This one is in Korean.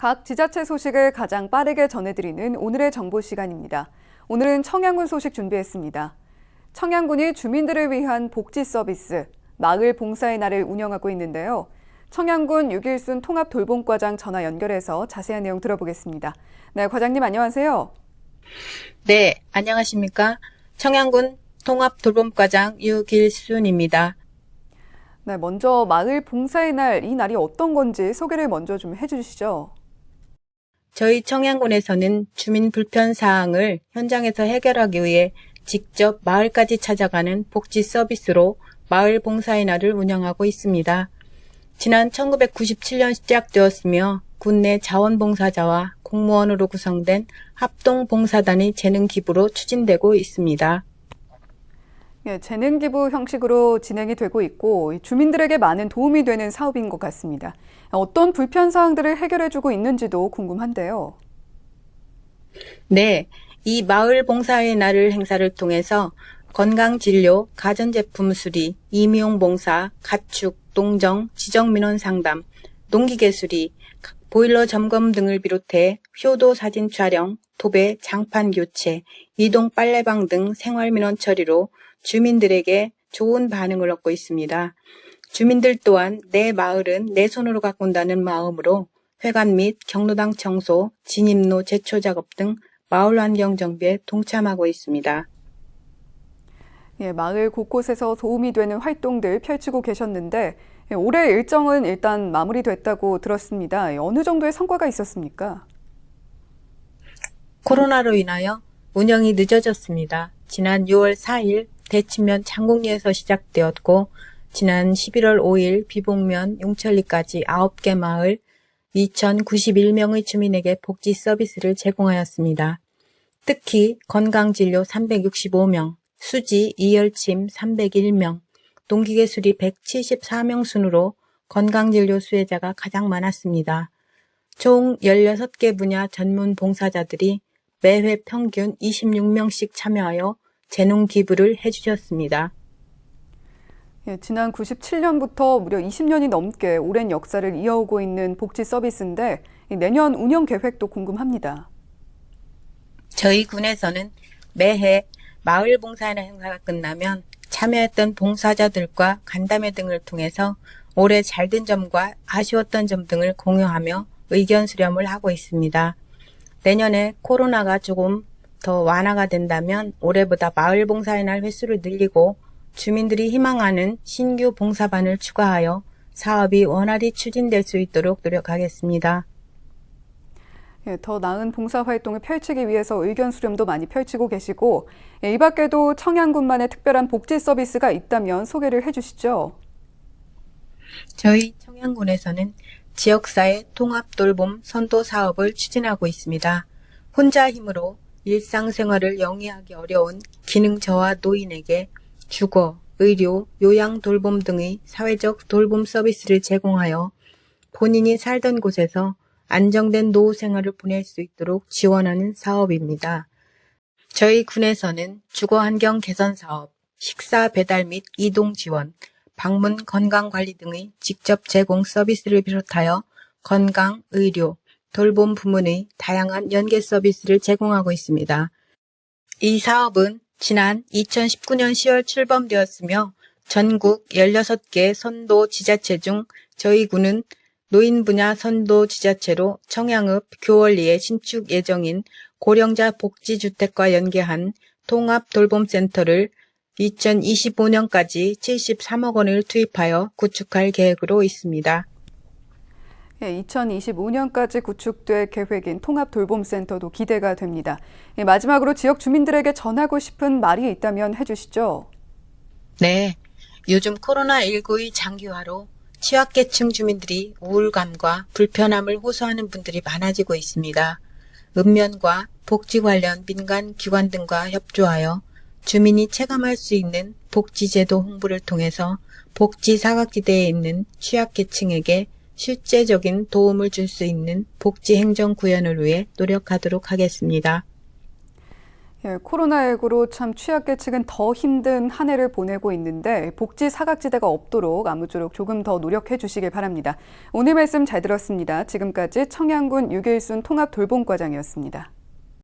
각 지자체 소식을 가장 빠르게 전해드리는 오늘의 정보 시간입니다. 오늘은 청양군 소식 준비했습니다. 청양군이 주민들을 위한 복지 서비스, 마을 봉사의 날을 운영하고 있는데요. 청양군 육일순 통합 돌봄과장 전화 연결해서 자세한 내용 들어보겠습니다. 네, 과장님 안녕하세요. 네, 안녕하십니까. 청양군 통합 돌봄과장 유길순입니다. 네, 먼저 마을 봉사의 날 이 날이 어떤 건지 소개를 먼저 좀 해주시죠. 저희 청양군에서는 주민 불편 사항을 현장에서 해결하기 위해 직접 마을까지 찾아가는 복지 서비스로 마을 봉사의 날을 운영하고 있습니다. 지난 1997년 시작되었으며 군내 자원봉사자와 공무원으로 구성된 합동봉사단의 재능 기부로 추진되고 있습니다. 예, 재능 기부 형식으로 진행이 되고 있고 주민들에게 많은 도움이 되는 사업인 것 같습니다. 어떤 불편 사항들을 해결해주고 있는지도 궁금한데요. 네, 이 마을 봉사의 날을 행사를 통해서 건강 진료, 가전제품 수리, 임용 봉사, 가축, 농정, 지정 민원 상담, 농기계 수리, 보일러 점검 등을 비롯해 효도 사진 촬영, 도배, 장판 교체, 이동 빨래방 등 생활 민원 처리로 주민들에게 좋은 반응을 얻고 있습니다. 주민들 또한 내 마을은 내 손으로 가꾼다는 마음으로 회관 및 경로당 청소, 진입로 제초 작업 등 마을 환경 정비에 동참하고 있습니다. 예, 마을 곳곳에서 도움이 되는 활동들 펼치고 계셨는데 예, 올해 일정은 일단 마무리됐다고 들었습니다. 예, 어느 정도의 성과가 있었습니까? 코로나로 인하여 운영이 늦어졌습니다. 지난 6월 4일 대치면 장곡리에서 시작되었고 지난 11월 5일 비봉면 용천리까지 9개 마을 2,091명의 주민에게 복지 서비스를 제공하였습니다. 특히 건강진료 365명, 수지 이열침 301명, 동기계 수리 174명 순으로 건강진료 수혜자가 가장 많았습니다. 총 16개 분야 전문 봉사자들이 매회 평균 26명씩 참여하여 재농 기부를 해주셨습니다. 예, 지난 97년부터 무려 20년이 넘게 오랜 역사를 이어오고 있는 복지 서비스인데 이 내년 운영 계획도 궁금합니다. 저희 군에서는 매해 마을 봉사나 행사가 끝나면 참여했던 봉사자들과 간담회 등을 통해서 올해 잘된 점과 아쉬웠던 점 등을 공유하며 의견 수렴을 하고 있습니다. 내년에 코로나가 조금 더 완화가 된다면 올해보다 마을 봉사의 날 횟수를 늘리고 주민들이 희망하는 신규 봉사반을 추가하여 사업이 원활히 추진될 수 있도록 노력하겠습니다. 예, 더 나은 봉사 활동을 펼치기 위해서 의견 수렴도 많이 펼치고 계시고 예, 이 밖에도 청양군만의 특별한 복지 서비스가 있다면 소개를 해주시죠. 저희 청양군에서는 지역사회 통합 돌봄 선도 사업을 추진하고 있습니다. 혼자 힘으로 일상생활을 영위하기 어려운 기능 저하 노인에게 주거, 의료, 요양 돌봄 등의 사회적 돌봄 서비스를 제공하여 본인이 살던 곳에서 안정된 노후 생활을 보낼 수 있도록 지원하는 사업입니다. 저희 군에서는 주거 환경 개선 사업, 식사 배달 및 이동 지원, 방문 건강 관리 등의 직접 제공 서비스를 비롯하여 건강, 의료, 돌봄 부문의 다양한 연계 서비스를 제공하고 있습니다. 이 사업은 지난 2019년 10월 출범되었으며 전국 16개 선도 지자체 중 저희 군은 노인 분야 선도 지자체로 청양읍 교월리에 신축 예정인 고령자 복지주택과 연계한 통합 돌봄센터를 2025년까지 73억 원을 투입하여 구축할 계획으로 있습니다. 예, 2025년까지 구축될 계획인 통합 돌봄센터도 기대가 됩니다. 예, 마지막으로 지역 주민들에게 전하고 싶은 말이 있다면 해주시죠. 네, 요즘 코로나19의 장기화로 취약계층 주민들이 우울감과 불편함을 호소하는 분들이 많아지고 있습니다. 읍면과 복지 관련 민간 기관 등과 협조하여 주민이 체감할 수 있는 복지제도 홍보를 통해서 복지 사각지대에 있는 취약계층에게 실제적인 도움을 줄 수 있는 복지 행정 구현을 위해 노력하도록 하겠습니다. 예, 코로나19로 참 취약계층은 더 힘든 한 해를 보내고 있는데 복지 사각지대가 없도록 아무쪼록 조금 더 노력해 주시길 바랍니다. 오늘 말씀 잘 들었습니다. 지금까지 청양군 유길순 통합 돌봄과장이었습니다.